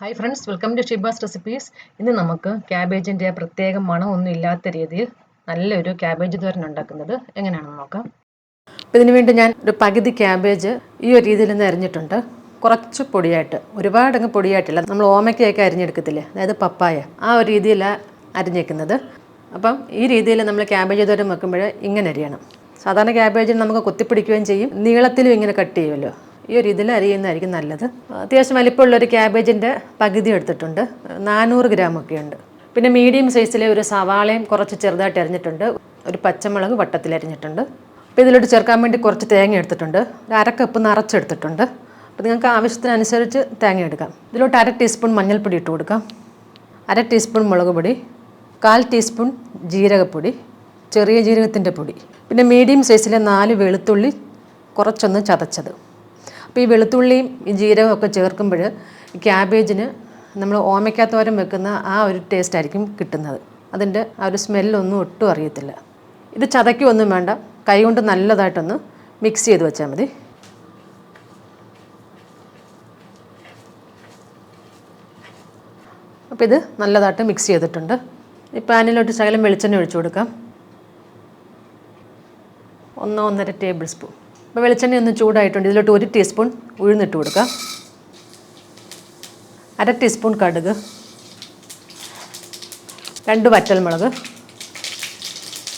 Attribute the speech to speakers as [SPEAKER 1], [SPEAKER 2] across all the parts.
[SPEAKER 1] Hi friends welcome to Shiba's recipes ഇന്ന് നമുക്ക് ക്യാബേജിന്റെ പ്രത്യേക മണമൊന്നും ഇല്ലാത്ത രീതിയിൽ നല്ലൊരു ക്യാബേജ് തോരൻ ഉണ്ടാക്കുന്നത് എങ്ങനെയാണെന്ന് നോക്കാം. അപ്പോൾ ഇതിനു വേണ്ടി ഞാൻ ഒരു പകുതി ക്യാബേജ് ഈ ഒരു രീതിയിൽ നിന്ന് അരിഞ്ഞിട്ടുണ്ട്. കുറച്ച് പൊടിയായിട്ട്. ഒരുപാട് അങ്ങ് പൊടിയായിട്ടില്ല. നമ്മൾ ഓമയ്ക്കൊക്കെ അരിഞ്ഞെടുക്കത്തില്ലേ? അതായത് പപ്പായ. ആ ഒരു രീതിയിലാണ് അരിഞ്ഞേക്കുന്നത്. അപ്പം ഈ രീതിയിൽ നമ്മൾ ക്യാബേജ് തോരൻ വെക്കുമ്പോൾ ഇങ്ങനെ അരിയണം. സാധാരണ ക്യാബേജിന് നമുക്ക് കൊത്തിപ്പിടിക്കുകയും ചെയ്യും. നീളത്തിലും ഇങ്ങനെ കട്ട് ചെയ്യുമല്ലോ. ഈ ഒരു ഇതിൽ അരിയുന്നതായിരിക്കും നല്ലത്. അത്യാവശ്യം വലിപ്പമുള്ളൊരു ക്യാബേജിന്റെ പകുതി എടുത്തിട്ടുണ്ട്. നാനൂറ് ഗ്രാമൊക്കെ ഉണ്ട്. പിന്നെ മീഡിയം സൈസിലെ ഒരു സവാളയും കുറച്ച് ചെറുതായിട്ട് അരിഞ്ഞിട്ടുണ്ട്. ഒരു പച്ചമുളക് വട്ടത്തിൽ അരിഞ്ഞിട്ടുണ്ട്. അപ്പോൾ ഇതിലോട്ട് ചേർക്കാൻ വേണ്ടി കുറച്ച് തേങ്ങ എടുത്തിട്ടുണ്ട്. ഒരു അരക്കപ്പ് കപ്പ് നിറച്ചെടുത്തിട്ടുണ്ട്. അപ്പോൾ നിങ്ങൾക്ക് ആവശ്യത്തിനനുസരിച്ച് തേങ്ങ എടുക്കാം. ഇതിലോട്ട് അര ടീസ്പൂൺ മഞ്ഞൾപ്പൊടി ഇട്ട് കൊടുക്കാം. അര ടീസ്പൂൺ മുളക് പൊടി കാൽ ടീസ്പൂൺ ജീരകപ്പൊടി ചെറിയ ജീരകത്തിന്റെ പൊടി. പിന്നെ മീഡിയം സൈസിലെ നാല് വെളുത്തുള്ളി കുറച്ചൊന്ന് ചതച്ചത്. അപ്പോൾ ഈ വെളുത്തുള്ളിയും ജീരകവും ഒക്കെ ചേർക്കുമ്പോൾ ക്യാബേജിന് നമ്മൾ ഓമയ്ക്കാത്തോരം വെക്കുന്ന ആ ഒരു ടേസ്റ്റ് ആയിരിക്കും കിട്ടുന്നത്. അതിന്റെ ആ ഒരു സ്മെല്ലൊന്നും ഒട്ടും അറിയത്തില്ല. ഇത് ചതയ്ക്കൊന്നും വേണ്ട. കൈകൊണ്ട് നല്ലതായിട്ടൊന്ന് മിക്സ് ചെയ്ത് വെച്ചാൽ മതി. അപ്പോൾ ഇത് നല്ലതായിട്ട് മിക്സ് ചെയ്തിട്ടുണ്ട്. ഈ പാനിലോട്ട് ശകലം വെളിച്ചെണ്ണ ഒഴിച്ചു കൊടുക്കാം. ഒന്നോ ഒന്നര ടേബിൾ സ്പൂൺ. അപ്പോൾ വെളിച്ചെണ്ണ ഒന്ന് ചൂടായിട്ടുണ്ട്. ഇതിലോട്ട് ഒരു ടീസ്പൂൺ ഉഴുന്നിട്ട് കൊടുക്കുക. അര ടീസ്പൂൺ കടുക്. രണ്ട് വറ്റൽമുളക്.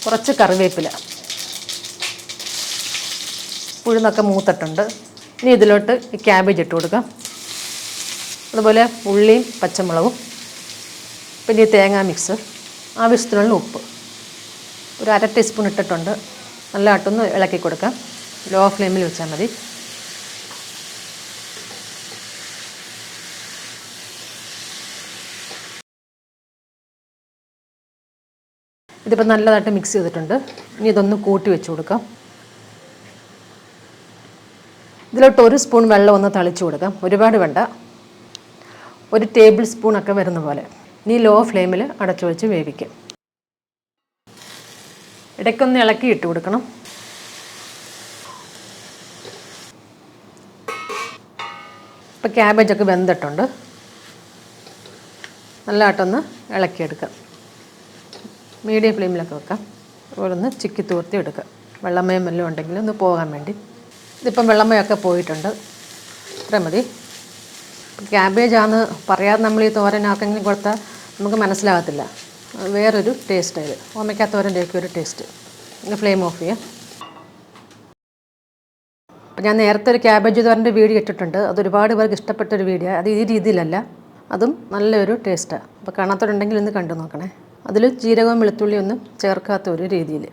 [SPEAKER 1] കുറച്ച് കറിവേപ്പില. ഉഴുന്നൊക്കെ മൂത്തിട്ടുണ്ട്. ഇനി ഇതിലോട്ട് ഈ ക്യാബേജ് ഇട്ട് കൊടുക്കാം അതുപോലെ ഉള്ളിയും പച്ചമുളകും. പിന്നെ ഈ തേങ്ങാ മിക്സ്. ആവശ്യത്തിനുള്ള ഉപ്പ്. ഒരു അര ടീസ്പൂൺ ഇട്ടിട്ടുണ്ട്. നല്ല നല്ലതായിട്ടൊന്ന് ഇളക്കി കൊടുക്കാം ലോ ഫ്ലെയിമിൽ വെച്ചാൽ മതി. ഇതിപ്പോൾ നല്ലതായിട്ട് മിക്സ് ചെയ്തിട്ടുണ്ട്. ഇനി ഇതൊന്ന് കൂട്ടി വെച്ച് കൊടുക്കാം. ഇതിലോട്ട് ഒരു സ്പൂൺ വെള്ളം ഒന്ന് തളിച്ചു കൊടുക്കാം. ഒരുപാട് വേണ്ട. ഒരു ടേബിൾ സ്പൂണൊക്കെ വരുന്ന പോലെ. ഇനി ലോ ഫ്ലെയിമിൽ അടച്ചു വെച്ച് വേവിക്കാം. ഇടയ്ക്കൊന്ന് ഇളക്കി ഇട്ട് കൊടുക്കണം. ഇപ്പോൾ ക്യാബേജൊക്കെ വെന്തിട്ടുണ്ട്. നല്ലതായിട്ടൊന്ന് ഇളക്കിയെടുക്കാം. മീഡിയം ഫ്ലെയിമിലൊക്കെ വെക്കാം. അതുപോലെ ഒന്ന് ചിക്കി തൂർത്തി എടുക്കുക വെള്ളമയം വല്ലതും ഉണ്ടെങ്കിൽ ഒന്ന് പോകാൻ വേണ്ടി. ഇതിപ്പം വെള്ളമയൊക്കെ പോയിട്ടുണ്ട്. ഇത്ര മതി. ക്യാബേജാന്ന് പറയാതെ നമ്മൾ ഈ തോരൻ കൊടുത്താൽ നമുക്ക് മനസ്സിലാകത്തില്ല. വേറൊരു ടേസ്റ്റ് ഇത് ഓമയ്ക്കാ ഒരു ടേസ്റ്റ് ഫ്ലെയിം ഓഫ് ചെയ്യാം. അപ്പോൾ ഞാൻ നേരത്തെ ഒരു ക്യാബേജ് തോരന്റെ വീഡിയോ ഇട്ടിട്ടുണ്ട്. അത് ഒരുപാട് പേർക്ക് ഇഷ്ടപ്പെട്ട ഒരു വീഡിയോ. അത് ഈ രീതിയിലല്ല. അതും നല്ലൊരു ടേസ്റ്റാണ് അപ്പോൾ കാണാത്തവരുണ്ടെങ്കിൽ ഒന്ന് കണ്ടു നോക്കണേ. അതിൽ ജീരകവും വെളുത്തുള്ളിയും ഒന്നും ചേർക്കാത്ത ഒരു രീതിയിൽ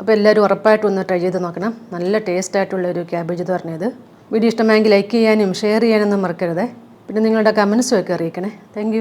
[SPEAKER 1] അപ്പോൾ എല്ലാവരും ഉറപ്പായിട്ടും ഒന്ന് ട്രൈ ചെയ്ത് നോക്കണം. നല്ല ടേസ്റ്റ് ആയിട്ടുള്ള ഒരു ക്യാബേജ് തോരനത് വീഡിയോ ഇഷ്ടമായെങ്കിൽ ലൈക്ക് ചെയ്യാനും ഷെയർ ചെയ്യാനൊന്നും മറക്കരുതേ. പിന്നെ നിങ്ങളുടെ കമൻസും ഒക്കെ അറിയിക്കണേ. താങ്ക്